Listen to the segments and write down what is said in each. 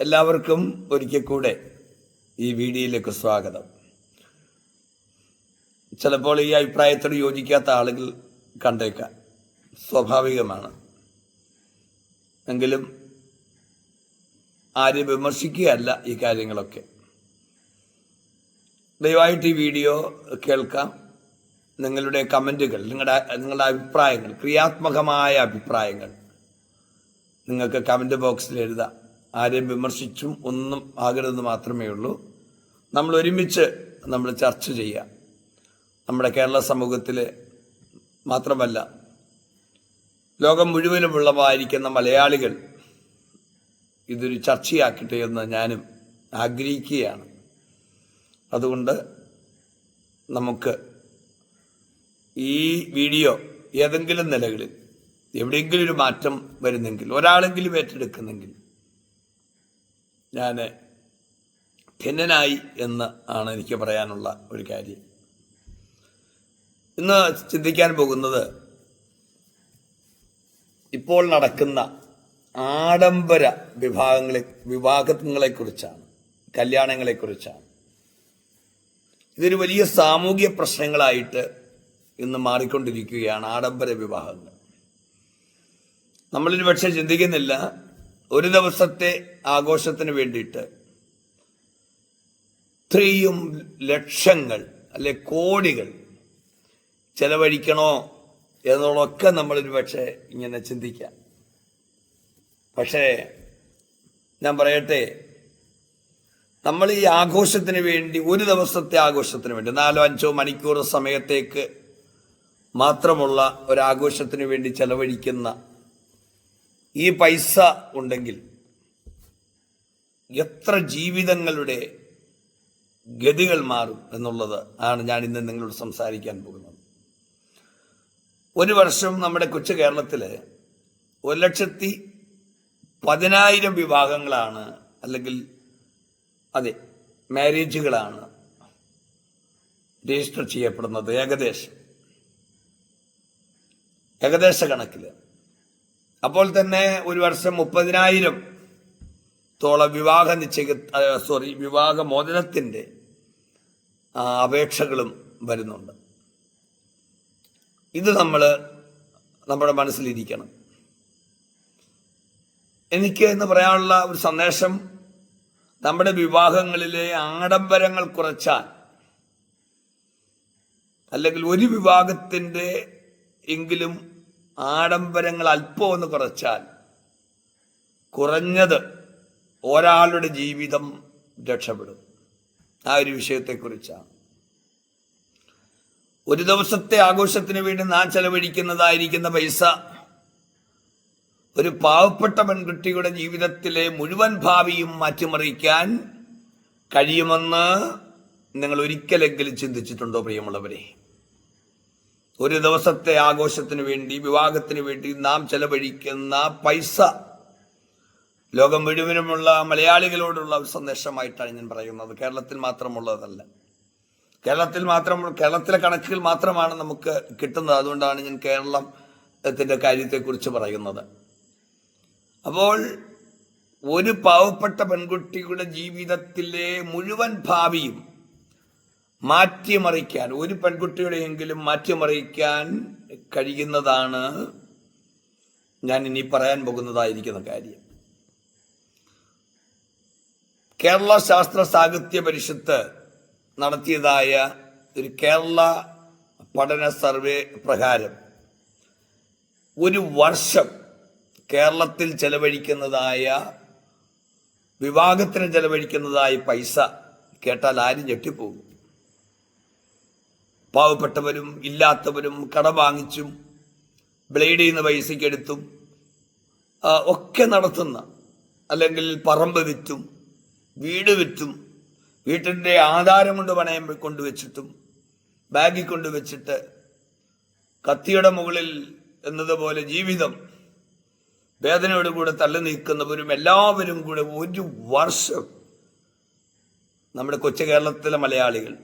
എല്ലാവർക്കും ഒരിക്കൽ കൂടെ ഈ വീഡിയോയിലേക്ക് സ്വാഗതം. ചിലപ്പോൾ ഈ അഭിപ്രായത്തോട് യോജിക്കാത്ത ആളുകൾ കണ്ടേക്കാം. സ്വാഭാവികമാണ്. എങ്കിലും ആരും വിമർശിക്കുകയല്ല ഈ കാര്യങ്ങളൊക്കെ. ദയവായിട്ട് ഈ വീഡിയോ കേൾക്കാം. നിങ്ങളുടെ കമന്റുകൾ നിങ്ങളുടെ നിങ്ങളുടെ അഭിപ്രായങ്ങൾ ക്രിയാത്മകമായ അഭിപ്രായങ്ങൾ നിങ്ങൾക്ക് കമന്റ് ബോക്സിൽ എഴുതാം. ആരെയും വിമർശിച്ചും ഒന്നും ആകരുതെന്ന് മാത്രമേ ഉള്ളൂ. നമ്മൾ ഒരുമിച്ച് നമ്മൾ ചർച്ച ചെയ്യുക. നമ്മുടെ കേരള സമൂഹത്തിൽ മാത്രമല്ല ലോകം മുഴുവനുമുള്ളവായിരിക്കുന്ന മലയാളികൾ ഇതൊരു ചർച്ചയാക്കട്ടെ എന്ന് ഞാനും ആഗ്രഹിക്കുകയാണ്. അതുകൊണ്ട് നമുക്ക് ഈ വീഡിയോ ഏതെങ്കിലും നിലകളിൽ എവിടെയെങ്കിലും ഒരു മാറ്റം വരുന്നെങ്കിൽ ഒരാളെങ്കിലും ഏറ്റെടുക്കുന്നെങ്കിൽ ഞാൻ ധന്യനായി എന്ന് ആണ് എനിക്ക് പറയാനുള്ള ഒരു കാര്യം. ഇന്ന് ചിന്തിക്കാൻ പോകുന്നത് ഇപ്പോൾ നടക്കുന്ന ആഡംബര വിഭാഗങ്ങളെ വിവാഹങ്ങളെക്കുറിച്ചാണ് കല്യാണങ്ങളെക്കുറിച്ചാണ്. ഇതൊരു വലിയ സാമൂഹ്യ പ്രശ്നങ്ങളായിട്ട് ഇന്ന് മാറിക്കൊണ്ടിരിക്കുകയാണ് ആഡംബര വിവാഹങ്ങൾ. നമ്മളൊരു പക്ഷെ ചിന്തിക്കുന്നില്ല ഒരു ദിവസത്തെ ആഘോഷത്തിന് വേണ്ടിയിട്ട് ഇത്രയും ലക്ഷങ്ങൾ അല്ലെ കോടികൾ ചെലവഴിക്കണോ എന്നുള്ളതൊക്കെ നമ്മളൊരു പക്ഷേ ഇങ്ങനെ ചിന്തിക്കാം. പക്ഷേ ഞാൻ പറയട്ടെ നമ്മൾ ഈ ആഘോഷത്തിന് വേണ്ടി ഒരു ദിവസത്തെ ആഘോഷത്തിന് വേണ്ടി നാലോ അഞ്ചോ മണിക്കൂർ സമയത്തേക്ക് മാത്രമുള്ള ഒരാഘോഷത്തിന് വേണ്ടി ചെലവഴിക്കുന്ന ഈ പൈസ ഉണ്ടെങ്കിൽ എത്ര ജീവിതങ്ങളുടെ ഗതികൾ മാറും എന്നുള്ളത് ആണ് ഞാൻ ഇന്ന് നിങ്ങളോട് സംസാരിക്കാൻ പോകുന്നത്. ഒരു വർഷം നമ്മുടെ കൊച്ചു കേരളത്തിൽ ഒരു ലക്ഷത്തി പതിനായിരം വിവാഹങ്ങളാണ് അല്ലെങ്കിൽ അതെ മാരേജുകളാണ് രജിസ്റ്റർ ചെയ്യപ്പെടുന്നത് ഏകദേശം. ഏകദേശ കണക്കിൽ അപ്പോൾ തന്നെ ഒരു വർഷം മുപ്പതിനായിരം തോളം വിവാഹ നിശ്ചയ സോറി വിവാഹ മോചനത്തിന്റെ അപേക്ഷകളും വരുന്നുണ്ട്. ഇത് നമ്മൾ നമ്മുടെ മനസ്സിലിരിക്കണം. എനിക്ക് എന്ന് പറയാനുള്ള ഒരു സന്ദേശം നമ്മുടെ വിവാഹങ്ങളിലെ ആഡംബരങ്ങൾ കുറച്ചാൽ അല്ലെങ്കിൽ ഒരു വിവാഹത്തിന്റെ എങ്കിലും ആഡംബരങ്ങൾ അല്പം ഒന്ന് കുറച്ചാൽ കുറഞ്ഞത് ഒരാളുടെ ജീവിതം രക്ഷപ്പെടും. ആ ഒരു വിഷയത്തെക്കുറിച്ചാണ്. ഒരു ദിവസത്തെ ആഘോഷത്തിന് വേണ്ടി നാം ചെലവഴിക്കുന്നതായിരിക്കുന്ന പൈസ ഒരു പാവപ്പെട്ട പെൺകുട്ടിയുടെ ജീവിതത്തിലെ മുഴുവൻ ഭാവിയും മാറ്റിമറിക്കാൻ കഴിയുമെന്ന് നിങ്ങൾ ഒരിക്കലെങ്കിലും ചിന്തിച്ചിട്ടുണ്ടോ പ്രിയമുള്ളവരെ? ഒരു ദിവസത്തെ ആഘോഷത്തിന് വേണ്ടി വിവാഹത്തിന് വേണ്ടി നാം ചെലവഴിക്കുന്ന പൈസ ലോകം മുഴുവനുമുള്ള മലയാളികളോടുള്ള സന്ദേശമായിട്ടാണ് ഞാൻ പറയുന്നത്. കേരളത്തിൽ മാത്രമുള്ളതല്ല. കേരളത്തിൽ മാത്രം കേരളത്തിലെ കണക്കുകൾ മാത്രമാണ് നമുക്ക് കിട്ടുന്നത്. അതുകൊണ്ടാണ് ഞാൻ കേരളത്തിന്റെ കാര്യത്തെക്കുറിച്ച് പറയുന്നത്. അപ്പോൾ ഒരു പാവപ്പെട്ട പെൺകുട്ടിയുടെ ജീവിതത്തിലെ മുഴുവൻ ഭാവിയും മാറ്റിമറിക്കാൻ ഒരു പെൺകുട്ടിയുടെയെങ്കിലും മാറ്റിമറിക്കാൻ കഴിയുന്നതാണ് ഞാൻ ഇനി പറയാൻ പോകുന്നതായിരിക്കുന്ന കാര്യം. കേരള ശാസ്ത്ര സാഹിത്യ പരിഷത്ത് നടത്തിയതായ ഒരു കേരള പഠന സർവേ പ്രകാരം ഒരു വർഷം കേരളത്തിൽ ചെലവഴിക്കുന്നതായ വിവാഹത്തിന് ചെലവഴിക്കുന്നതായ പൈസ കേട്ടാൽ ആരും ഞെട്ടിപ്പോകും. പാവപ്പെട്ടവരും ഇല്ലാത്തവരും കട വാങ്ങിച്ചും ബ്ലേഡ് ചെയ്യുന്ന പൈസയ്ക്കെടുത്തും ഒക്കെ നടത്തുന്ന അല്ലെങ്കിൽ പറമ്പ് വിറ്റും വീട് വിറ്റും വീട്ടിന്റെ ആധാരം കൊണ്ട് പണയം കൊണ്ടുവച്ചിട്ടും ബാഗിൽ കൊണ്ടുവച്ചിട്ട് കത്തിയുടെ മുകളിൽ എന്നതുപോലെ ജീവിതം വേദനയോട് കൂടെ തള്ളി നീക്കുന്നവരും എല്ലാവരും കൂടെ ഒരു വർഷം നമ്മുടെ കൊച്ചു കേരളത്തിലെ മലയാളികൾ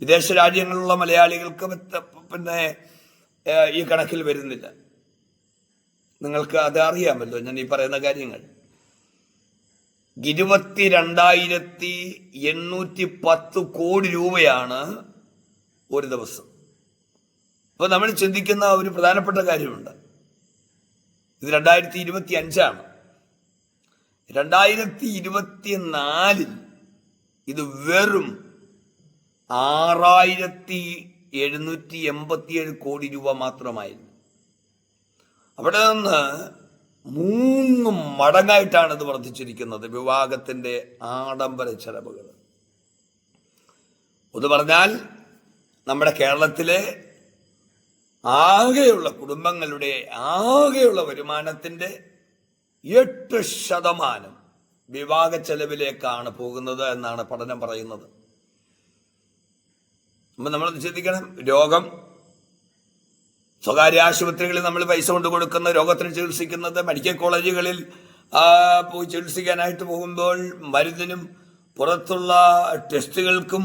വിദേശ രാജ്യങ്ങളിലുള്ള മലയാളികൾക്ക് പിന്നെ ഈ കണക്കിൽ വരുന്നില്ല. നിങ്ങൾക്ക് അത് അറിയാമല്ലോ ഞാൻ ഈ പറയുന്ന കാര്യങ്ങൾ. ഇരുപത്തി രണ്ടായിരത്തി എണ്ണൂറ്റി പത്ത് കോടി രൂപയാണ് ഒരു ദിവസം. അപ്പൊ നമ്മൾ ചിന്തിക്കുന്ന ഒരു പ്രധാനപ്പെട്ട കാര്യമുണ്ട്. ഇത് രണ്ടായിരത്തി ഇരുപത്തി അഞ്ചാണ് രണ്ടായിരത്തി ഇരുപത്തി നാലിൽ ഇത് വെറും ആറായിരത്തി എഴുന്നൂറ്റി എൺപത്തിയേഴ് കോടി രൂപ മാത്രമായിരുന്നു. അവിടെ നിന്ന് മൂന്ന് മടങ്ങായിട്ടാണ് ഇത് വർദ്ധിച്ചിരിക്കുന്നത് വിവാഹത്തിന്റെ ആഡംബര ചെലവുകൾ. ഒന്ന് പറഞ്ഞാൽ നമ്മുടെ കേരളത്തിലെ ആകെയുള്ള കുടുംബങ്ങളുടെ ആകെയുള്ള വരുമാനത്തിന്റെ എട്ട് ശതമാനം വിവാഹ ചെലവിലേക്കാണ് പോകുന്നത് എന്നാണ് പഠനം പറയുന്നത്. അപ്പം നമ്മൾ ചിന്തിക്കണം? രോഗം. സ്വകാര്യ ആശുപത്രികളിൽ നമ്മൾ പൈസ കൊണ്ട് കൊടുക്കുന്ന രോഗത്തിന് ചികിത്സിക്കുന്നത് മെഡിക്കൽ കോളേജുകളിൽ പോയി ചികിത്സിക്കാനായിട്ട് പോകുമ്പോൾ മരുന്നിനും പുറത്തുള്ള ടെസ്റ്റുകൾക്കും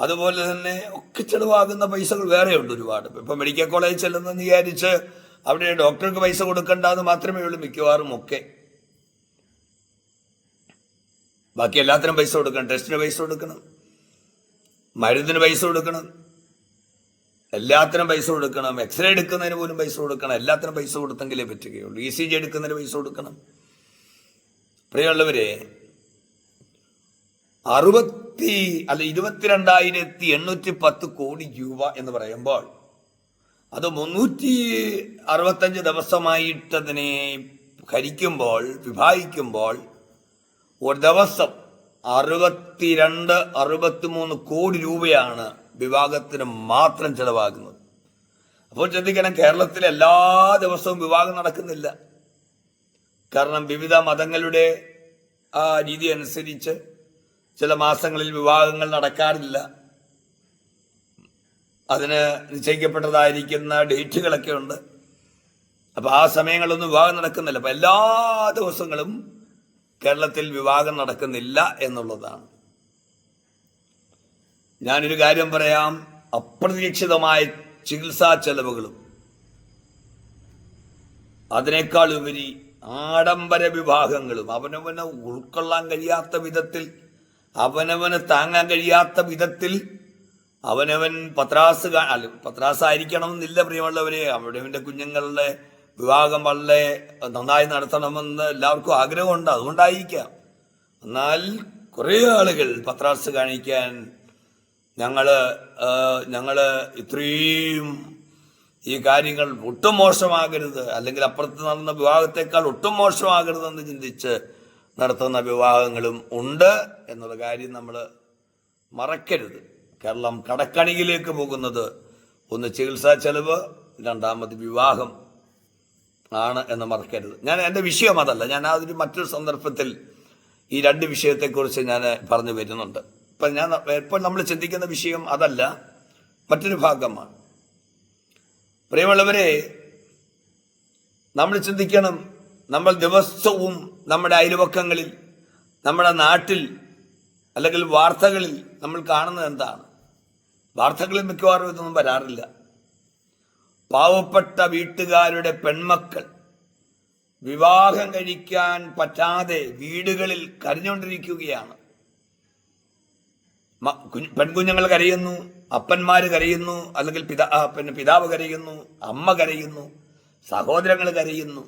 അതുപോലെ തന്നെ ഒക്കെ ചിലവാകുന്ന പൈസകൾ വേറെയുണ്ട് ഒരുപാട്. ഇപ്പം മെഡിക്കൽ കോളേജിൽ ചെല്ലുന്നെന്ന് വിചാരിച്ച് അവിടെ ഡോക്ടർക്ക് പൈസ കൊടുക്കേണ്ടെന്ന് മാത്രമേ ഉള്ളൂ മിക്കവാറും ഒക്കെ. ബാക്കി എല്ലാത്തിനും പൈസ കൊടുക്കണം ടെസ്റ്റിന് പൈസ കൊടുക്കണം. മരുന്നിന് പൈസ കൊടുക്കണം. എല്ലാത്തിനും പൈസ കൊടുക്കണം. എക്സ്റേ എടുക്കുന്നതിന് പോലും പൈസ കൊടുക്കണം. എല്ലാത്തിനും പൈസ കൊടുത്തെങ്കിലേ പറ്റുകയുള്ളൂ. ഇ സി ജി എടുക്കുന്നതിന് പൈസ കൊടുക്കണം. പ്രിയമുള്ളവരെ അറുപത്തി അല്ല ഇരുപത്തിരണ്ടായിരത്തി എണ്ണൂറ്റി പത്ത് കോടി രൂപ എന്ന് പറയുമ്പോൾ അത് മുന്നൂറ്റി അറുപത്തഞ്ച് ദിവസമായിട്ടതിനെ ഹരിക്കുമ്പോൾ വിഭാഗിക്കുമ്പോൾ ഒരു ദിവസം അറുപത്തിരണ്ട് അറുപത്തിമൂന്ന് കോടി രൂപയാണ് വിവാഹത്തിന് മാത്രം ചെലവാകുന്നത്. അപ്പോൾ ചിന്തിക്കണം കേരളത്തിൽ എല്ലാ ദിവസവും വിവാഹം നടക്കുന്നില്ല. കാരണം വിവിധ മതങ്ങളുടെ ആ രീതി അനുസരിച്ച് ചില മാസങ്ങളിൽ വിവാഹങ്ങൾ നടക്കാറില്ല. അതിന് നിശ്ചയിക്കപ്പെട്ടതായിരിക്കുന്ന ഡേറ്റുകളൊക്കെ ഉണ്ട്. അപ്പൊ ആ സമയങ്ങളൊന്നും വിവാഹം നടക്കുന്നില്ല. അപ്പൊ എല്ലാ ദിവസങ്ങളും കേരളത്തിൽ വിവാഹം നടക്കുന്നില്ല എന്നുള്ളതാണ്. ഞാനൊരു കാര്യം പറയാം. അപ്രതീക്ഷിതമായ ചികിത്സാ ചെലവുകളും അതിനേക്കാൾ ഉപരി ആഡംബര വിവാഹങ്ങളും അവനവന് ഉൾക്കൊള്ളാൻ കഴിയാത്ത വിധത്തിൽ അവനവന് താങ്ങാൻ കഴിയാത്ത വിധത്തിൽ അവനവൻ പത്രാസ് പത്രാസ് അല്ല പത്രാസ് ആയിരിക്കണമെന്നില്ല പ്രിയമുള്ളവരെ. അവനവന്റെ കുഞ്ഞുങ്ങളുടെ വിവാഹം വളരെ നന്നായി നടത്തണമെന്ന് എല്ലാവർക്കും ആഗ്രഹമുണ്ട്. അതുകൊണ്ടായിരിക്കാം. എന്നാൽ കുറേ ആളുകൾ പത്രാസ് കാണിക്കാൻ ഞങ്ങൾ ഞങ്ങൾ ഇത്രയും ഈ കാര്യങ്ങൾ ഒട്ടും മോശമാകരുത്. അല്ലെങ്കിൽ അപ്പുറത്ത് നടന്ന വിവാഹത്തെക്കാൾ ഒട്ടും മോശമാകരുതെന്ന് ചിന്തിച്ച് നടത്തുന്ന വിവാഹങ്ങളും ഉണ്ട് എന്നുള്ള കാര്യം നമ്മൾ മറക്കരുത്. കേരളം കടക്കണിയിലേക്ക് പോകുന്നത് ഒന്ന് ചികിത്സാ ചെലവ് രണ്ടാമത് വിവാഹം. ആണ് എന്ന് മറക്കരുത്. ഞാൻ എന്റെ വിഷയം അതല്ല. ഞാൻ അതൊരു മറ്റൊരു സന്ദർഭത്തിൽ ഈ രണ്ട് വിഷയത്തെക്കുറിച്ച് ഞാൻ പറഞ്ഞു വരുന്നുണ്ട്. ഇപ്പം ഞാൻ ഇപ്പോൾ നമ്മൾ ചിന്തിക്കുന്ന വിഷയം അതല്ല മറ്റൊരു ഭാഗമാണ്. പ്രിയമുള്ളവരെ നമ്മൾ ചിന്തിക്കണം നമ്മൾ ദിവസവും നമ്മുടെ അയൽവക്കങ്ങളിൽ നമ്മുടെ നാട്ടിൽ അല്ലെങ്കിൽ വാർത്തകളിൽ നമ്മൾ കാണുന്നത് എന്താണ്? വാർത്തകളിൽ മിക്കവാറും ഇതൊന്നും വരാറില്ല. പാവപ്പെട്ട വീട്ടുകാരുടെ പെൺമക്കൾ വിവാഹം കഴിക്കാൻ പറ്റാതെ വീടുകളിൽ കരഞ്ഞുകൊണ്ടിരിക്കുകയാണ്. പെൺകുഞ്ഞുങ്ങൾ കരയുന്നു അപ്പന്മാർ കരയുന്നു അല്ലെങ്കിൽ പിതാ പിന്നെ പിതാവ് കരയുന്നു അമ്മ കരയുന്നു സഹോദരങ്ങൾ കരയുന്നു.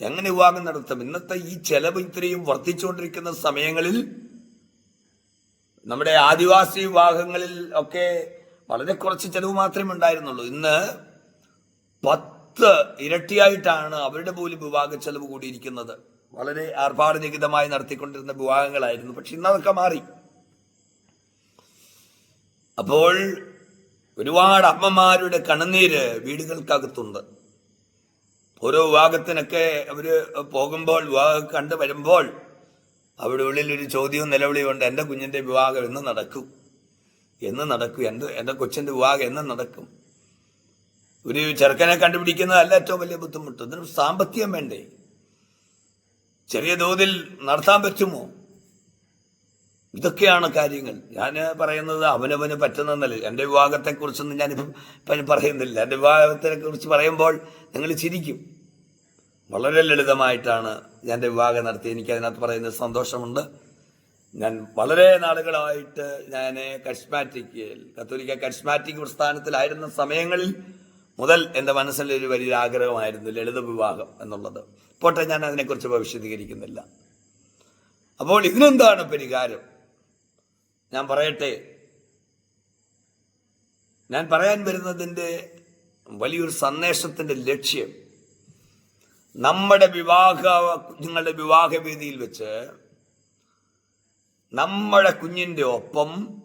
എങ്ങനെ വിവാഹം നടത്തും? ഇന്നത്തെ ഈ ചെലവ് ഇത്രയും വർദ്ധിച്ചുകൊണ്ടിരിക്കുന്ന സമയങ്ങളിൽ നമ്മുടെ ആദിവാസി വിവാഹങ്ങളിൽ ഒക്കെ വളരെ കുറച്ച് ചെലവ് മാത്രമേ ഉണ്ടായിരുന്നുള്ളൂ. ഇന്ന് പത്ത് ഇരട്ടിയായിട്ടാണ് അവരുടെ പോലും വിവാഹ ചെലവ് കൂടിയിരിക്കുന്നത്. വളരെ ആർഭാടനികിതമായി നടത്തിക്കൊണ്ടിരുന്ന വിവാഹങ്ങളായിരുന്നു. പക്ഷെ ഇന്ന് അതൊക്കെ മാറി. അപ്പോൾ ഒരുപാട് അമ്മമാരുടെ കണ്ണുനീര് വീടുകൾക്കകത്തുണ്ട്. ഓരോ വിവാഹത്തിനൊക്കെ അവർ പോകുമ്പോൾ വിവാഹം കണ്ടു വരുമ്പോൾ അവിടെ ഉള്ളിൽ ഒരു ചോദ്യവും നിലവിളിയുണ്ട് എന്റെ കുഞ്ഞിന്റെ വിവാഹം എന്ന് നടക്കും? എന്ന് നടക്കും? എന്റെ എന്റെ കൊച്ചിന്റെ വിവാഹം എന്ന് നടക്കും? ഒരു ചെറുക്കനെ കണ്ടുപിടിക്കുന്നതല്ല ഏറ്റവും വലിയ ബുദ്ധിമുട്ട്. ഇതിന് സാമ്പത്തികം വേണ്ടേ? ചെറിയ തോതിൽ നടത്താൻ പറ്റുമോ? ഇതൊക്കെയാണ് കാര്യങ്ങൾ. ഞാൻ പറയുന്നത് അവനവന് പറ്റുന്ന നിലയിൽ എന്റെ വിവാഹത്തെക്കുറിച്ചൊന്നും ഇപ്പം പറയുന്നില്ല. എന്റെ വിവാഹത്തിനെ കുറിച്ച് പറയുമ്പോൾ നിങ്ങൾ ചിരിക്കും. വളരെ ലളിതമായിട്ടാണ് ഞാൻ എന്റെ വിവാഹം നടത്തി എനിക്ക് അതിനകത്ത് പറയുന്ന സന്തോഷമുണ്ട്. ഞാൻ വളരെ നാളുകളായിട്ട് ഞാൻ കരിസ്മാറ്റിക് കത്തോലിക്ക കരിസ്മാറ്റിക് പ്രസ്ഥാനത്തിലായിരുന്ന സമയങ്ങളിൽ മുതൽ എന്റെ മനസ്സിലൊരു വലിയൊരാഗ്രഹമായിരുന്നു ആഗ്രഹമായിരുന്നു ലളിത വിവാഹം എന്നുള്ളത്. പോട്ടെ ഞാൻ അതിനെക്കുറിച്ച് ഭവിഷ്യതീകരിക്കുന്നില്ല അപ്പോൾ ഇതിനെന്താണ് പരിഹാരം? ഞാൻ പറയട്ടെ. ഞാൻ പറയാൻ വരുന്നതിന്റെ വലിയൊരു സന്ദേശത്തിന്റെ ലക്ഷ്യം നമ്മുടെ വിവാഹ കുഞ്ഞുങ്ങളുടെ വിവാഹവേദിയിൽ വെച്ച് നമ്മുടെ കുഞ്ഞിന്റെ ഒപ്പം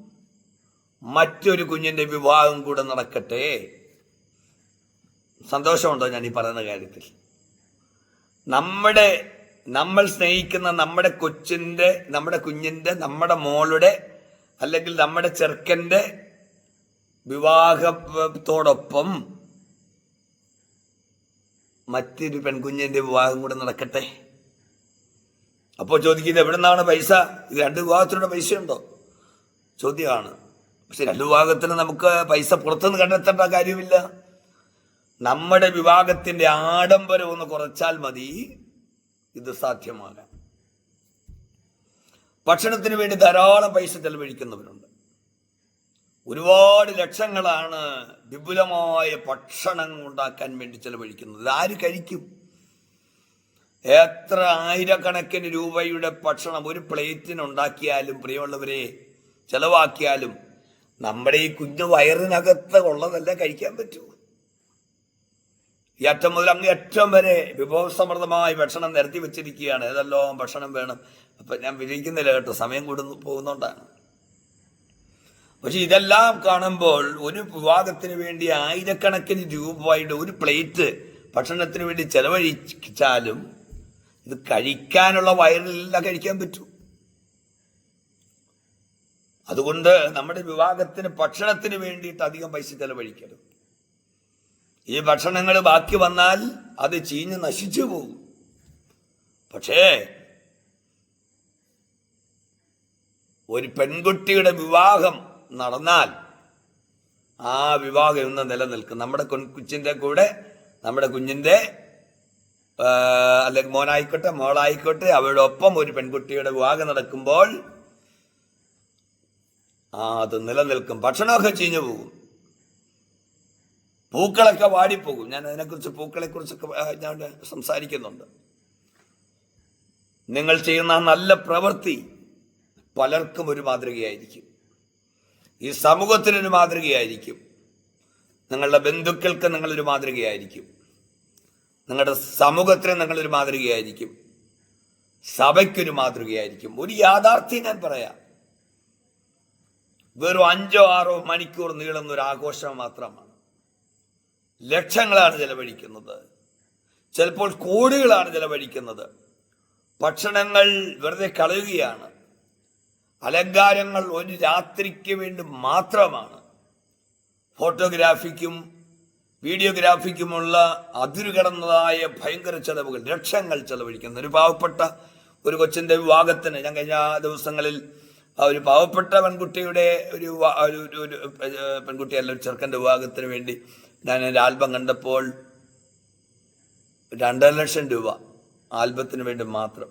മറ്റൊരു കുഞ്ഞിന്റെ വിവാഹം കൂടെ നടക്കട്ടെ. സന്തോഷമുണ്ടോ ഞാൻ ഈ പറയുന്ന കാര്യത്തിൽ? നമ്മുടെ നമ്മൾ സ്നേഹിക്കുന്ന നമ്മുടെ കൊച്ചിന്റെ നമ്മുടെ കുഞ്ഞിന്റെ നമ്മുടെ മോളുടെ അല്ലെങ്കിൽ നമ്മുടെ ചെറുക്കന്റെ വിവാഹത്തോടൊപ്പം മറ്റൊരു പെൺകുഞ്ഞിന്റെ വിവാഹം കൂടെ നടക്കട്ടെ? അപ്പോൾ ചോദിക്കുന്നത് എവിടെ നിന്നാണ് പൈസ? ഇത് രണ്ട് വിഭാഗത്തിലൂടെ ഉണ്ടോ ചോദ്യമാണ്. പക്ഷെ രണ്ട് വിവാഹത്തിന് നമുക്ക് പൈസ പുറത്തുനിന്ന് കണ്ടെത്തേണ്ട കാര്യമില്ല. നമ്മുടെ വിവാഹത്തിന്റെ ആഡംബരം ഒന്ന് കുറച്ചാൽ മതി. ഇത് സാധ്യമാകാൻ. ഭക്ഷണത്തിന് വേണ്ടി ധാരാളം പൈസ ചെലവഴിക്കുന്നവരുണ്ട്. ഒരുപാട് ലക്ഷങ്ങളാണ് വിപുലമായ ഭക്ഷണം ഉണ്ടാക്കാൻ വേണ്ടി ചെലവഴിക്കുന്നത്. ആര് കഴിക്കും? എത്ര ആയിരക്കണക്കിന് രൂപയുടെ ഭക്ഷണം ഒരു പ്ലേറ്റിന് ഉണ്ടാക്കിയാലും പ്രിയമുള്ളവരെ ചെലവാക്കിയാലും നമ്മുടെ ഈ കുഞ്ഞു വയറിനകത്ത് ഉള്ളതല്ല കഴിക്കാൻ പറ്റൂ? ഈ അറ്റം മുതൽ അങ്ങ് അറ്റം വരെ വിഭവസമൃദ്ധമായ ഭക്ഷണം നിരത്തി വെച്ചിരിക്കുകയാണ്. ഏതെല്ലാം ഭക്ഷണം വേണം? അപ്പൊ ഞാൻ വിജയിക്കുന്നില്ല കേട്ടോ സമയം കൂടുന്നു പോകുന്നോണ്ടാണ്. പക്ഷെ ഇതെല്ലാം കാണുമ്പോൾ ഒരു വിവാദത്തിന് വേണ്ടി ആയിരക്കണക്കിന് രൂപയുടെ ഒരു പ്ലേറ്റ് ഭക്ഷണത്തിന് വേണ്ടി ചെലവഴിച്ചാലും ഇത് കഴിക്കാനുള്ള വയറിലെല്ലാം കഴിക്കാൻ പറ്റൂ. അതുകൊണ്ട് നമ്മുടെ വിവാഹത്തിന് ഭക്ഷണത്തിന് വേണ്ടിയിട്ട് അധികം പൈസ ചെലവഴിക്കരുത്. ഈ ഭക്ഷണങ്ങൾ ബാക്കി വന്നാൽ അത് ചീഞ്ഞ് നശിച്ചു പോകും. പക്ഷേ ഒരു പെൺകുട്ടിയുടെ വിവാഹം നടന്നാൽ ആ വിവാഹം ഇന്ന് നിലനിൽക്കും. നമ്മുടെ കൊച്ചിന്റെ കൂടെ നമ്മുടെ കുഞ്ഞിന്റെ അല്ലെങ്കിൽ മോനായിക്കോട്ടെ മോളായിക്കോട്ടെ അവരുടെ ഒപ്പം ഒരു പെൺകുട്ടിയുടെ വിവാഹം നടക്കുമ്പോൾ ആ അത് നിലനിൽക്കും. ഭക്ഷണമൊക്കെ ചീഞ്ഞു പോകും. പൂക്കളൊക്കെ വാടിപ്പോകും. ഞാൻ അതിനെക്കുറിച്ച് പൂക്കളെക്കുറിച്ചൊക്കെ കുറിച്ചൊക്കെ ഞാൻ സംസാരിക്കുന്നുണ്ട്. നിങ്ങൾ ചെയ്യുന്ന നല്ല പ്രവൃത്തി പലർക്കും ഒരു മാതൃകയായിരിക്കും. ഈ സമൂഹത്തിനൊരു മാതൃകയായിരിക്കും. നിങ്ങളുടെ ബന്ധുക്കൾക്ക് നിങ്ങളൊരു മാതൃകയായിരിക്കും. നിങ്ങളുടെ സമൂഹത്തിന് നിങ്ങളൊരു മാതൃകയായിരിക്കും. സഭയ്ക്കൊരു മാതൃകയായിരിക്കും. ഒരു യാഥാർത്ഥ്യം ഞാൻ പറയാം. വെറും അഞ്ചോ ആറോ മണിക്കൂർ നീളുന്ന ഒരു ആഘോഷം മാത്രമാണ്. ലക്ഷങ്ങളാണ് ചെലവഴിക്കുന്നത്. ചിലപ്പോൾ കോടികളാണ് ചെലവഴിക്കുന്നത്. ഭക്ഷണങ്ങൾ വെറുതെ കളയുകയാണ്. അലങ്കാരങ്ങൾ ഒരു രാത്രിക്ക് വേണ്ടി മാത്രമാണ്. ഫോട്ടോഗ്രാഫിക്കും വീഡിയോഗ്രാഫിക്കുമുള്ള അതിരുകടന്നതായ ഭയങ്കര ചെലവുകൾ ലക്ഷങ്ങൾ ചെലവഴിക്കുന്ന ഒരു പാവപ്പെട്ട ഒരു കൊച്ചിന്റെ വിവാഹത്തിന് ഞാൻ കഴിഞ്ഞ ദിവസങ്ങളിൽ ഒരു പാവപ്പെട്ട പെൺകുട്ടിയുടെ ഒരു ഒരു പെൺകുട്ടിയല്ല ഒരു ചെറുക്കന്റെ വിവാഹത്തിന് വേണ്ടി ഞാൻ എന്റെ ആൽബം കണ്ടപ്പോൾ രണ്ടര ലക്ഷം രൂപ ആൽബത്തിന് വേണ്ടി മാത്രം.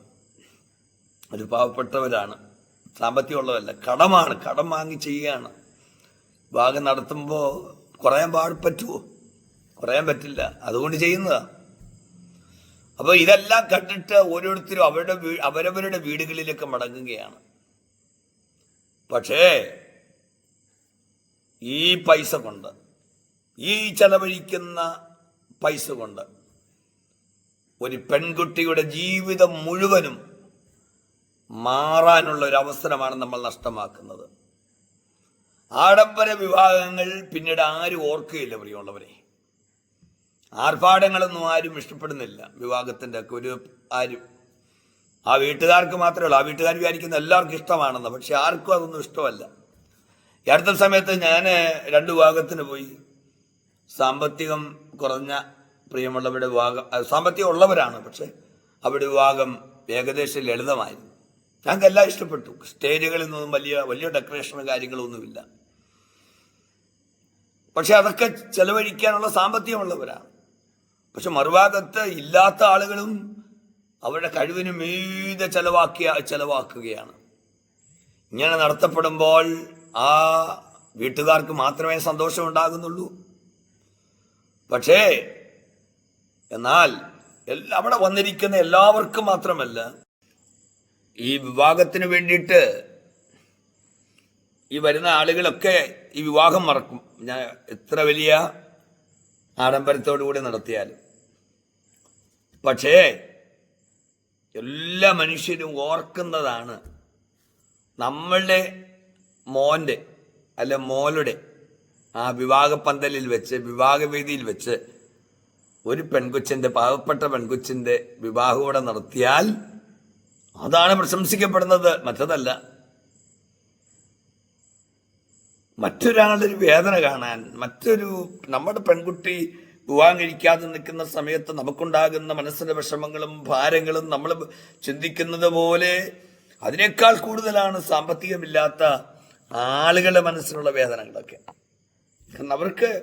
ഒരു പാവപ്പെട്ടവരാണ്. സാമ്പത്തികമുള്ളതല്ല കടമാണ്. കടം വാങ്ങി ചെയ്യുകയാണ്. ഭാഗം നടത്തുമ്പോൾ കുറയാൻ പാട് പറ്റുമോ? കുറയാൻ പറ്റില്ല. അതുകൊണ്ട് ചെയ്യുന്നതാ. അപ്പോൾ ഇതെല്ലാം കണ്ടിട്ട് ഓരോരുത്തരും അവരുടെ അവരവരുടെ വീടുകളിലേക്ക് മടങ്ങുകയാണ്. പക്ഷേ ഈ പൈസ കൊണ്ട് ഈ ചെലവഴിക്കുന്ന പൈസ കൊണ്ട് ഒരു പെൺകുട്ടിയുടെ ജീവിതം മുഴുവനും മാറാനുള്ള ഒരു അവസരമാണ് നമ്മൾ നഷ്ടമാക്കുന്നത്. ആഡംബര വിവാഹങ്ങൾ പിന്നീട് ആരും ഓർക്കുകയില്ല പ്രിയമുള്ളവരെ. ആർഭാടങ്ങളൊന്നും ആരും ഇഷ്ടപ്പെടുന്നില്ല വിവാഹത്തിന്റെ ഒക്കെ ഒരു ആരും. ആ വീട്ടുകാർക്ക് മാത്രമേ ഉള്ളൂ. ആ വീട്ടുകാർ വിചാരിക്കുന്ന എല്ലാവർക്കും ഇഷ്ടമാണെന്ന്. പക്ഷെ ആർക്കും അതൊന്നും ഇഷ്ടമല്ല. അടുത്ത സമയത്ത് ഞാൻ രണ്ട് വിഭാഗത്തിന് പോയി. സാമ്പത്തികം കുറഞ്ഞ പ്രിയമുള്ളവരുടെ വിഭാഗം സാമ്പത്തികം ഉള്ളവരാണ് പക്ഷെ അവരുടെ വിഭാഗം ഏകദേശം ലളിതമായിരുന്നു. ഞങ്ങൾക്ക് എല്ലാം ഇഷ്ടപ്പെട്ടു. സ്റ്റേജുകളിൽ നിന്നും വലിയ വലിയ ഡെക്കറേഷനും കാര്യങ്ങളൊന്നുമില്ല. പക്ഷെ അതൊക്കെ ചെലവഴിക്കാനുള്ള സാമ്പത്തികമുള്ളവരാണ്. പക്ഷെ മറുഭാഗത്ത് ഇല്ലാത്ത ആളുകളും അവരുടെ കഴിവിന് മീതെ ചെലവാക്കിയ ചെലവാക്കുകയാണ്. ഇങ്ങനെ നടത്തപ്പെടുമ്പോൾ ആ വീട്ടുകാർക്ക് മാത്രമേ സന്തോഷം ഉണ്ടാകുന്നുള്ളൂ പക്ഷേ എന്നാൽ അവിടെ വന്നിരിക്കുന്ന എല്ലാവർക്കും മാത്രമല്ല ഈ വിവാഹത്തിന് വേണ്ടിയിട്ട് ഈ വരുന്ന ആളുകളൊക്കെ ഈ വിവാഹം മറക്കും. ഞാൻ എത്ര വലിയ ആഡംബരത്തോടുകൂടി നടത്തിയാലും. പക്ഷേ എല്ലാ മനുഷ്യരും ഓർക്കുന്നതാണ് നമ്മളുടെ മോന്റെ അല്ല മോളുടെ ആ വിവാഹ പന്തലിൽ വെച്ച് വിവാഹവേദിയിൽ വെച്ച് ഒരു പെൺകൊച്ചിന്റെ പാവപ്പെട്ട പെൺകൊച്ചിന്റെ വിവാഹം കൂടെ നടത്തിയാൽ അതാണ് പ്രശംസിക്കപ്പെടുന്നത്. മറ്റതല്ല മറ്റൊരാളൊരു വേദന കാണാൻ മറ്റൊരു നമ്മുടെ പെൺകുട്ടി വിവാഹം കഴിക്കാതെ നിൽക്കുന്ന സമയത്ത് നമുക്കുണ്ടാകുന്ന മനസ്സിന്റെ വിഷമങ്ങളും ഭാരങ്ങളും നമ്മൾ ചിന്തിക്കുന്നത് പോലെ അതിനേക്കാൾ കൂടുതലാണ് സാമ്പത്തികമില്ലാത്ത ആളുകളുടെ മനസ്സിലുള്ള വേദനകളൊക്കെ. കാരണം അവർക്ക്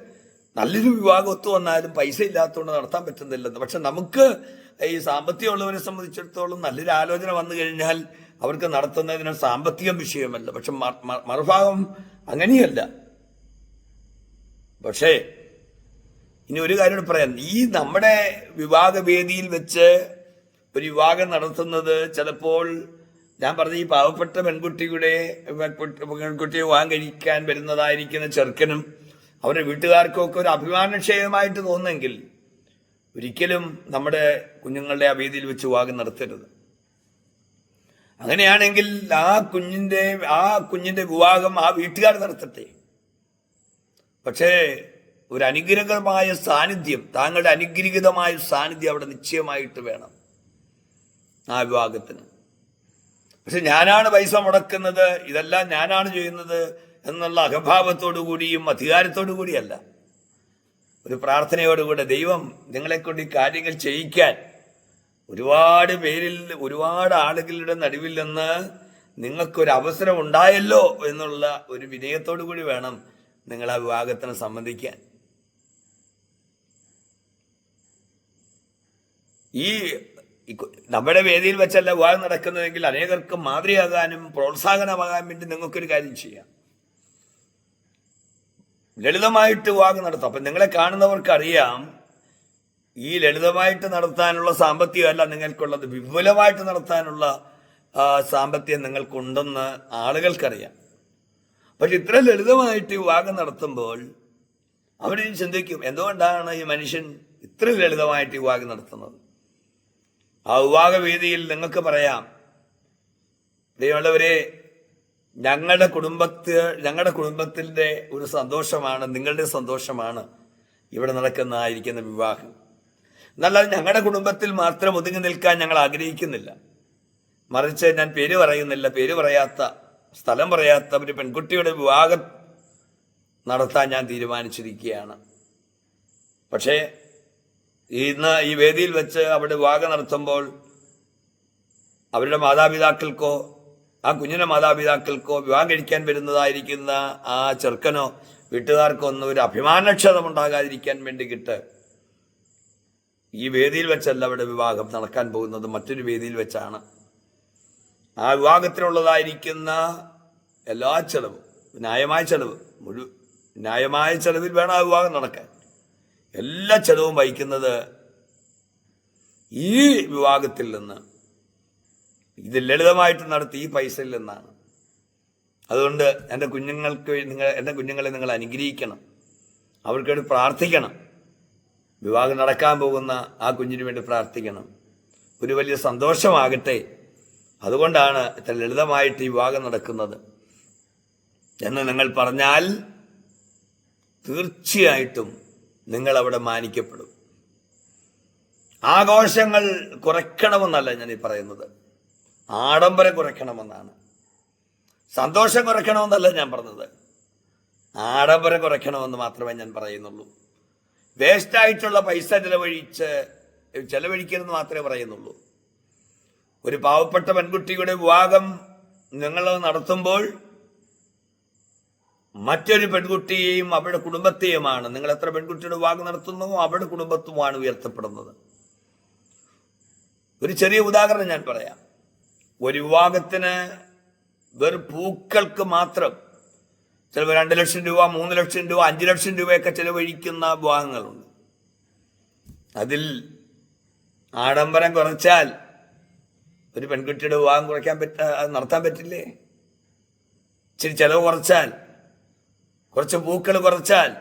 നല്ലൊരു വിവാഹം ഒത്തു വന്നാലും പൈസ ഇല്ലാത്തതുകൊണ്ട് നടത്താൻ പറ്റുന്നില്ലെന്ന് പക്ഷെ നമുക്ക് ഈ സാമ്പത്തികമുള്ളവരെ സംബന്ധിച്ചിടത്തോളം നല്ലൊരു ആലോചന വന്നു കഴിഞ്ഞാൽ അവർക്ക് നടത്തുന്നതിന് സാമ്പത്തികം വിഷയമല്ല. പക്ഷെ മറുഭാഗം അങ്ങനെയല്ല. പക്ഷേ ഇനി ഒരു കാര്യം പറയാം. ഈ നമ്മുടെ വിവാഹ വേദിയിൽ വെച്ച് ഒരു വിവാഹം നടത്തുന്നത് ചിലപ്പോൾ ഞാൻ പറഞ്ഞ ഈ പാവപ്പെട്ട പെൺകുട്ടിയുടെ പെൺകുട്ടിയെ വിവാഹം കഴിക്കാൻ വരുന്നതായിരിക്കുന്ന ചെറുക്കനും അവരുടെ വീട്ടുകാർക്കൊക്കെ ഒരു അഭിമാനക്ഷയമായിട്ട് തോന്നുമെങ്കിൽ ഒരിക്കലും നമ്മുടെ കുഞ്ഞുങ്ങളുടെ ആ വേദിയിൽ വെച്ച് വാങ്ങി നടത്തരുത് അങ്ങനെയാണെങ്കിൽ ആ കുഞ്ഞിന്റെ ആ കുഞ്ഞിന്റെ വിവാഹം ആ വീട്ടുകാർ നടത്തട്ടെ പക്ഷേ ഒരു അനുഗ്രഹമായ സാന്നിധ്യം താങ്കളുടെ അനുഗ്രഹീതമായ സാന്നിധ്യം അവിടെ നിശ്ചയമായിട്ട് വേണം ആ വിവാഹത്തിന്. പക്ഷെ ഞാനാണ് പൈസ മുടക്കുന്നത് ഇതെല്ലാം ഞാനാണ് ചെയ്യുന്നത് എന്നുള്ള അഹഭാവത്തോടു കൂടിയും അധികാരത്തോടു കൂടിയല്ല. ഒരു പ്രാർത്ഥനയോടുകൂടെ ദൈവം നിങ്ങളെ കൊണ്ട് ഈ കാര്യങ്ങൾ ചെയ്യിക്കാൻ ഒരുപാട് പേരിൽ ഒരുപാട് ആളുകളുടെ നടുവിൽ നിന്ന് നിങ്ങൾക്കൊരു അവസരം ഉണ്ടായല്ലോ എന്നുള്ള ഒരു വിനയത്തോടു കൂടി വേണം നിങ്ങൾ ആ വിവാഹത്തിന് സംബന്ധിക്കാൻ. ഈ നമ്മുടെ വേദിയിൽ വെച്ചല്ല വിവാഹം നടക്കുന്നതെങ്കിൽ അനേകർക്ക് മാതൃയാകാനും പ്രോത്സാഹനമാകാൻ വേണ്ടി നിങ്ങൾക്കൊരു കാര്യം ചെയ്യാം. ലളിതമായിട്ട് വാങ്ങി നടത്താം. അപ്പൊ നിങ്ങളെ കാണുന്നവർക്ക് അറിയാം ഈ ലളിതമായിട്ട് നടത്താനുള്ള സാമ്പത്തികമല്ല നിങ്ങൾക്കുള്ളത്. വിപുലമായിട്ട് നടത്താനുള്ള സാമ്പത്തികം നിങ്ങൾക്കുണ്ടെന്ന് ആളുകൾക്കറിയാം. പക്ഷെ ഇത്ര ലളിതമായിട്ട് വിവാഹം നടത്തുമ്പോൾ അവർ ചിന്തിക്കും എന്തുകൊണ്ടാണ് ഈ മനുഷ്യൻ ഇത്ര ലളിതമായിട്ട് വിവാഹം നടത്തുന്നത്? ആ വിവാഹ വേദിയിൽ നിങ്ങൾക്ക് പറയാം ദൈവമുള്ളവരെ ഞങ്ങളുടെ കുടുംബത്തിൽ ഞങ്ങളുടെ കുടുംബത്തിന്റെ ഒരു സന്തോഷമാണ് നിങ്ങളുടെ സന്തോഷമാണ് ഇവിടെ നടക്കുന്നതായിരിക്കുന്ന വിവാഹം. എന്നല്ലാതെ ഞങ്ങളുടെ കുടുംബത്തിൽ മാത്രം ഒതുങ്ങി നിൽക്കാൻ ഞങ്ങൾ ആഗ്രഹിക്കുന്നില്ല. മറിച്ച് ഞാൻ പേര് പറയുന്നില്ല പേര് പറയാത്ത സ്ഥലം പറയാത്ത ഒരു പെൺകുട്ടിയുടെ വിവാഹം നടത്താൻ ഞാൻ തീരുമാനിച്ചിരിക്കുകയാണ്. പക്ഷേ ഇന്ന് ഈ വേദിയിൽ വെച്ച് അവിടെ വിവാഹം നടത്തുമ്പോൾ അവരുടെ മാതാപിതാക്കൾക്കോ ആ കുഞ്ഞിന്റെ മാതാപിതാക്കൾക്കോ വിവാഹം കഴിക്കാൻ വരുന്നതായിരിക്കുന്ന ആ ചെറുക്കനോ വീട്ടുകാർക്കോ ഒന്നും ഒരു അഭിമാനക്ഷതം ഉണ്ടാകാതിരിക്കാൻ വേണ്ടി കിട്ട് ഈ വേദിയിൽ വെച്ചല്ല അവിടെ വിവാഹം നടക്കാൻ പോകുന്നത്. മറ്റൊരു വേദിയിൽ വെച്ചാണ്. ആ വിവാഹത്തിനുള്ളതായിരിക്കുന്ന എല്ലാ ചെലവും ന്യായമായ ചെലവ് മുഴുവൻ ന്യായമായ ചെലവിൽ വേണം ആ വിവാഹം നടക്കാൻ. എല്ലാ ചെലവും വഹിക്കുന്നത് ഈ വിവാഹത്തിൽ നിന്ന് ഇത് ലളിതമായിട്ട് നടത്തി ഈ പൈസയിൽ നിന്നാണ്. അതുകൊണ്ട് എന്റെ കുഞ്ഞുങ്ങൾക്ക് നിങ്ങൾ എന്റെ കുഞ്ഞുങ്ങളെ നിങ്ങൾ അനുഗ്രഹിക്കണം. അവർക്ക് വേണ്ടി പ്രാർത്ഥിക്കണം. വിവാഹം നടക്കാൻ പോകുന്ന ആ കുഞ്ഞിന് വേണ്ടി പ്രാർത്ഥിക്കണം. ഒരു വലിയ സന്തോഷമാകട്ടെ. അതുകൊണ്ടാണ് ഇത്ര ലളിതമായിട്ട് ഈ വിവാഹം നടക്കുന്നത്. എന്ന് നിങ്ങൾ പറഞ്ഞാൽ തീർച്ചയായിട്ടും നിങ്ങൾ അവിടെ മാനിക്കപ്പെടും. ആഘോഷങ്ങൾ കുറയ്ക്കണമെന്നല്ല ഞാൻ ഈ പറയുന്നത്. ആഡംബരം കുറയ്ക്കണമെന്നാണ്. സന്തോഷം കുറയ്ക്കണമെന്നല്ല ഞാൻ പറഞ്ഞത്. ആഡംബരം കുറയ്ക്കണമെന്ന് മാത്രമേ ഞാൻ പറയുന്നുള്ളൂ. വേസ്റ്റായിട്ടുള്ള പൈസ ചിലവഴിച്ച് ചെലവഴിക്കരുതെന്ന് മാത്രമേ പറയുന്നുള്ളൂ. ഒരു പാവപ്പെട്ട പെൺകുട്ടിയുടെ വിവാഹം നിങ്ങൾ നടത്തുമ്പോൾ മറ്റൊരു പെൺകുട്ടിയെയും അവരുടെ കുടുംബത്തെയുമാണ്. നിങ്ങൾ എത്ര പെൺകുട്ടിയുടെ വിവാഹം നടത്തുന്നുവോ അവരുടെ കുടുംബത്തുമാണ് ഉയർത്തപ്പെടുന്നത്. ഒരു ചെറിയ ഉദാഹരണം ഞാൻ പറയാം. ഒരു വിഭാഗത്തിന് വെറും പൂക്കൾക്ക് മാത്രം ചിലപ്പോൾ രണ്ട് ലക്ഷം രൂപ മൂന്ന് ലക്ഷം രൂപ അഞ്ച് ലക്ഷം രൂപയൊക്കെ ചിലവഴിക്കുന്ന വിഭാഗങ്ങളുണ്ട്. അതിൽ ആഡംബരം കുറച്ചാൽ ഒരു പെൺകുട്ടിയുടെ വിവാഹം കുറയ്ക്കാൻ പറ്റ നടത്താൻ പറ്റില്ലേ? ഇച്ചിരി ചെലവ് കുറച്ചാൽ കുറച്ച് പൂക്കൾ കുറച്ചാൽ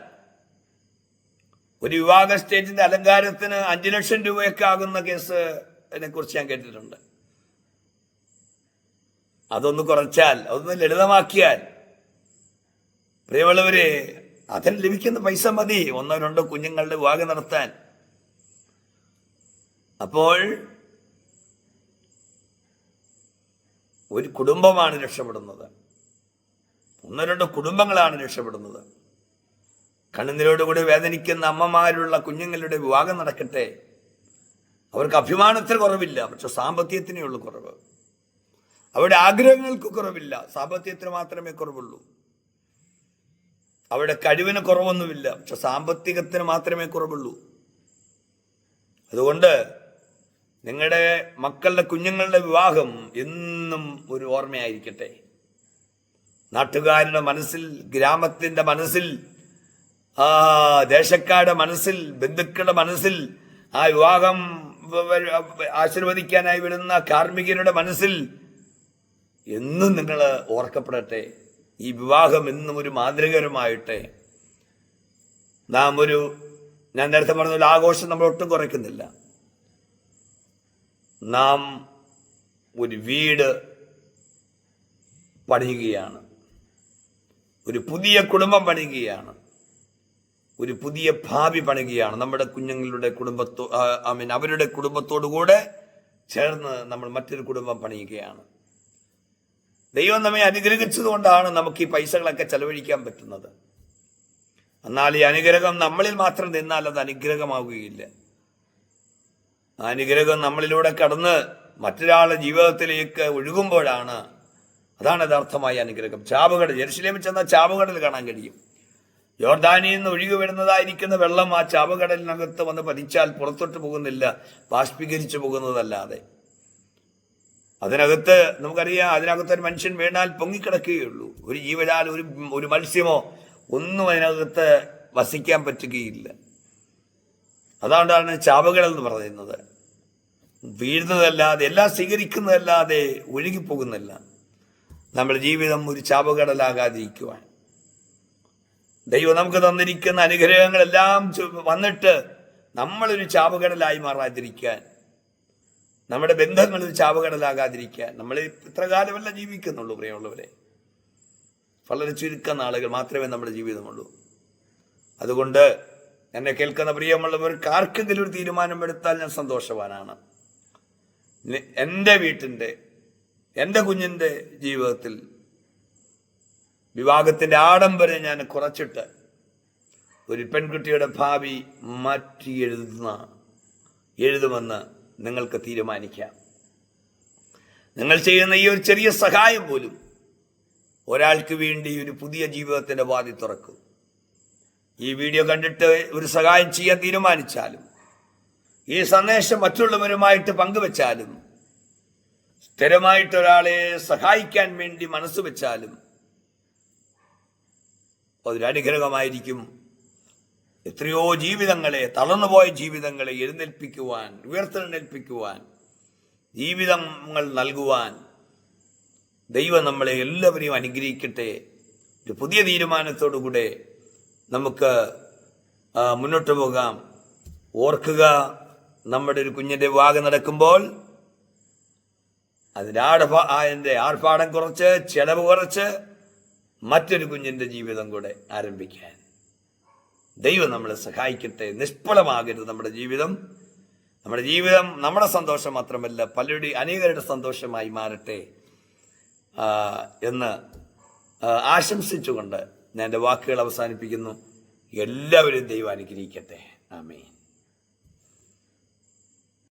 ഒരു വിവാഹ സ്റ്റേജിന്റെ അലങ്കാരത്തിന് അഞ്ചു ലക്ഷം രൂപയൊക്കെ ആകുന്ന കേസ് അതിനെ കുറിച്ച് ഞാൻ കേട്ടിട്ടുണ്ട്. അതൊന്ന് കുറച്ചാൽ അതൊന്ന് ലളിതമാക്കിയാൽ. പ്രിയമുള്ളവരെ അതിന് ലഭിക്കുന്ന പൈസ മതി. ഒന്നോ രണ്ടോ കുഞ്ഞുങ്ങളുടെ വിവാഹം നടത്താൻ. അപ്പോൾ ഒരു കുടുംബമാണ് രക്ഷപ്പെടുന്നത്. ഒന്നോ രണ്ടോ കുടുംബങ്ങളാണ് രക്ഷപ്പെടുന്നത്. കണ്ണുനീരോടുകൂടി വേദനിക്കുന്ന അമ്മമാരുള്ള കുഞ്ഞുങ്ങളുടെ വിവാഹം നടക്കട്ടെ. അവർക്ക് അഭിമാനത്തിന് കുറവില്ല പക്ഷെ സാമ്പത്തികത്തിനേ ഉള്ളൂ കുറവ്. അവരുടെ ആഗ്രഹങ്ങൾക്ക് കുറവില്ല. സാമ്പത്തികത്തിന് മാത്രമേ കുറവുള്ളൂ. അവരുടെ കഴിവിന് കുറവൊന്നുമില്ല. പക്ഷെ സാമ്പത്തികത്തിന് മാത്രമേ കുറവുള്ളൂ. അതുകൊണ്ട് നിങ്ങളുടെ മക്കളുടെ കുഞ്ഞുങ്ങളുടെ വിവാഹം എന്നും ഒരു ഓർമ്മയായിരിക്കട്ടെ. നാട്ടുകാരുടെ മനസ്സിൽ ഗ്രാമത്തിന്റെ മനസ്സിൽ ആ ദേശക്കാരുടെ മനസ്സിൽ ബന്ധുക്കളുടെ മനസ്സിൽ ആ വിവാഹം ആശീർവദിക്കാനായി വരുന്ന കാർമ്മികരുടെ മനസ്സിൽ എന്നും നിങ്ങൾ ഓർക്കപ്പെടട്ടെ. ഈ വിവാഹം എന്നും ഒരു മാതൃകരമായിട്ടെ നാം ഒരു ഞാൻ നേരത്തെ പറഞ്ഞ ഒരു ആഘോഷം നമ്മൾ ഒട്ടും കുറയ്ക്കുന്നില്ല. നാം ഒരു വീട് പണിയുകയാണ്. ഒരു പുതിയ കുടുംബം പണിയുകയാണ്. ഒരു പുതിയ ഭാവി പണിയുകയാണ്. നമ്മുടെ കുഞ്ഞുങ്ങളുടെ കുടുംബത്തോ ഐ മീൻ അവരുടെ കുടുംബത്തോടു കൂടെ ചേർന്ന് നമ്മൾ മറ്റൊരു കുടുംബം പണിയുകയാണ്. ദൈവം നമ്മെ അനുഗ്രഹിച്ചതുകൊണ്ടാണ് നമുക്ക് ഈ പൈസകളൊക്കെ ചെലവഴിക്കാൻ പറ്റുന്നത്. എന്നാൽ ഈ അനുഗ്രഹം നമ്മളിൽ മാത്രം നിന്നാൽ അത് അനുഗ്രഹമാവുകയില്ല. ആ അനുഗ്രഹം നമ്മളിലൂടെ കടന്ന് മറ്റൊരാളുടെ ജീവിതത്തിലേക്ക് ഒഴുകുമ്പോഴാണ് അതാണ് യഥാർത്ഥമായ അനുഗ്രഹം. ചാവുകടൽ ജെറുസലേമിൽ ചെന്ന ചാവുകടൽ കാണാൻ കഴിയും. ജോർദാനിൽ നിന്ന് ഒഴുകി വരുന്നതായിരിക്കുന്ന വെള്ളം ആ ചാവുകടലിനകത്ത് വന്ന് പതിച്ചാൽ പുറത്തോട്ട് പോകുന്നില്ല ബാഷ്പീകരിച്ചു പോകുന്നതല്ലാതെ. അതിനകത്ത് നമുക്കറിയാം അതിനകത്ത് ഒരു മനുഷ്യൻ വീണാൽ പൊങ്ങിക്കിടക്കുകയുള്ളൂ. ഒരു ജീവനാൽ ഒരു ഒരു മത്സ്യമോ ഒന്നും അതിനകത്ത് വസിക്കാൻ പറ്റുകയില്ല. അതുകൊണ്ടാണ് ചാവുകൾ എന്ന് പറയുന്നത്. വീഴുന്നതല്ലാതെ എല്ലാം സ്വീകരിക്കുന്നതല്ലാതെ ഒഴുകിപ്പോകുന്നില്ല നമ്മുടെ ജീവിതം ഒരു ചാവുകടലാകാതിരിക്കുവാൻ ദൈവം നമുക്ക് തന്നിരിക്കുന്ന അനുഗ്രഹങ്ങളെല്ലാം വന്നിട്ട് നമ്മളൊരു ചാവുകടലായി മാറാതിരിക്കാൻ നമ്മുടെ ബന്ധങ്ങൾ ചാപകടലാകാതിരിക്കുക നമ്മൾ ഇത്ര കാലമല്ല ജീവിക്കുന്നുള്ളൂ പ്രിയമുള്ളവരെ. വളരെ ചുരുക്കം നാളുകൾ മാത്രമേ നമ്മുടെ ജീവിതമുള്ളൂ. അതുകൊണ്ട് എന്നെ കേൾക്കുന്ന പ്രിയമുള്ളവർക്ക് ആർക്കെങ്കിലും ഒരു തീരുമാനമെടുത്താൽ ഞാൻ സന്തോഷവാനാണ്. എന്റെ വീട്ടിന്റെ എന്റെ കുഞ്ഞിന്റെ ജീവിതത്തിൽ വിവാഹത്തിന്റെ ആഡംബരം ഞാൻ കുറച്ചിട്ട് ഒരു പെൺകുട്ടിയുടെ ഭാവി മാറ്റി എഴുതുന്ന എഴുതുമെന്ന് നിങ്ങൾക്ക് തീരുമാനിക്കാം. നിങ്ങൾ ചെയ്യുന്ന ഈ ഒരു ചെറിയ സഹായം പോലും ഒരാൾക്ക് വേണ്ടി ഒരു പുതിയ ജീവിതത്തിന്റെ വാതി തുറക്കും. ഈ വീഡിയോ കണ്ടിട്ട് ഒരു സഹായം ചെയ്യാൻ തീരുമാനിച്ചാലും ഈ സന്ദേശം മറ്റുള്ളവരുമായിട്ട് പങ്കുവെച്ചാലും സ്ഥിരമായിട്ട് ഒരാളെ സഹായിക്കാൻ വേണ്ടി മനസ്സ് വെച്ചാലും അതൊരു അനുഗ്രഹമായിരിക്കും എത്രയോ ജീവിതങ്ങളെ തളർന്നുപോയ ജീവിതങ്ങളെ എഴുന്നേൽപ്പിക്കുവാൻ ഉയർത്തെഴുന്നേൽപ്പിക്കുവാൻ ജീവിതങ്ങൾ നൽകുവാൻ ദൈവം നമ്മളെ എല്ലാവരെയും അനുഗ്രഹിക്കട്ടെ. ഒരു പുതിയ തീരുമാനത്തോടുകൂടെ നമുക്ക് മുന്നോട്ട് പോകാം. ഓർക്കുക നമ്മുടെ ഒരു കുഞ്ഞിന്റെ വിവാഹം നടക്കുമ്പോൾ അതിന്റെ ആടപാ അതിന്റെ ആർഭാടം കുറച്ച് ചെലവ് കുറച്ച് മറ്റൊരു കുഞ്ഞിന്റെ ജീവിതം കൂടെ ആരംഭിക്കാൻ. ദൈവം നമ്മളെ സഹായിക്കട്ടെ. നിഷ്ഫലമാകരുത് നമ്മുടെ ജീവിതം. നമ്മുടെ ജീവിതം നമ്മുടെ സന്തോഷം മാത്രമല്ല പലരുടെ അനേകരുടെ സന്തോഷമായി മാറട്ടെ എന്ന് ആശംസിച്ചുകൊണ്ട് ഞാൻ എന്റെ വാക്കുകൾ അവസാനിപ്പിക്കുന്നു. എല്ലാവരും ദൈവം അനുഗ്രഹിക്കട്ടെ. ആമേൻ.